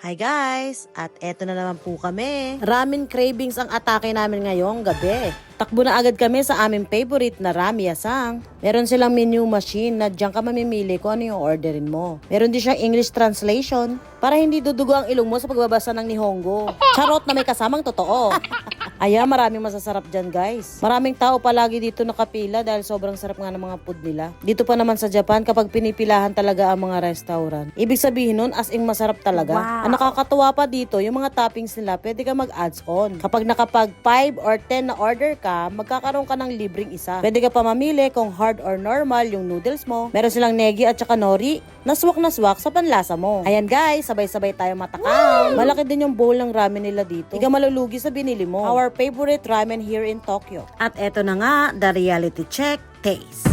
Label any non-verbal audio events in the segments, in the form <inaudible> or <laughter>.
Hi guys! At eto na naman po kami. Ramen cravings ang atake namin ngayong gabi. Takbo na agad kami sa aming favorite na Rami Asang. Meron silang menu machine na diyan ka mamimili kung ano yung orderin mo. Meron din siyang English translation para hindi dudugo ang ilong mo sa pagbabasa ng Nihongo. Charot na may kasamang totoo. <laughs> Aya, maraming masasarap dyan guys. Maraming tao palagi dito nakapila dahil sobrang sarap nga ng mga food nila. Dito pa naman sa Japan kapag pinipilahan talaga ang mga restaurant. Ibig sabihin nun as in masarap talaga. Wow. Ang nakakatuwa pa dito, yung mga toppings nila, pwede ka mag-adds on. Kapag nakapag 5 or 10 na order ka, magkakaroon ka ng libreng isa. Pwede ka pa mamili kung hard or normal yung noodles mo. Meron silang negi at saka nori, na swak na swak sa panlasa mo. Ayan guys, sabay-sabay tayo matakaw. Malaki din yung bowl ng ramen nila dito. Hindi ka malulugi sa binili mo. Our favorite ramen here in Tokyo. At eto na nga, the reality check taste.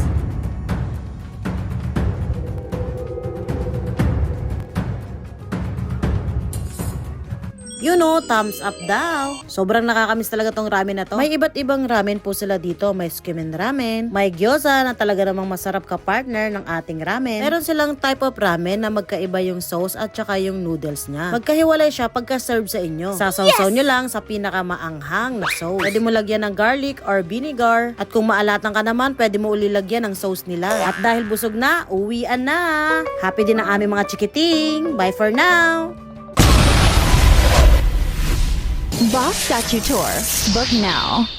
You know, thumbs up daw. Sobrang nakakamiss talaga tong ramen na to. May iba't ibang ramen po sila dito. May skimin ramen, may gyoza na talaga namang masarap ka partner ng ating ramen. Meron silang type of ramen na magkaiba yung sauce at saka yung noodles niya. Magkahiwalay siya pagka-serve sa inyo. Sasawsaw nyo lang sa pinakamaanghang na sauce. Pwede mo lagyan ng garlic or vinegar. At kung maalatan ka naman, pwede mo uli lagyan ng sauce nila. At dahil busog na, uwian na. Happy din ang aming mga chikiting. Bye for now. Boss Statue Tour. Book now.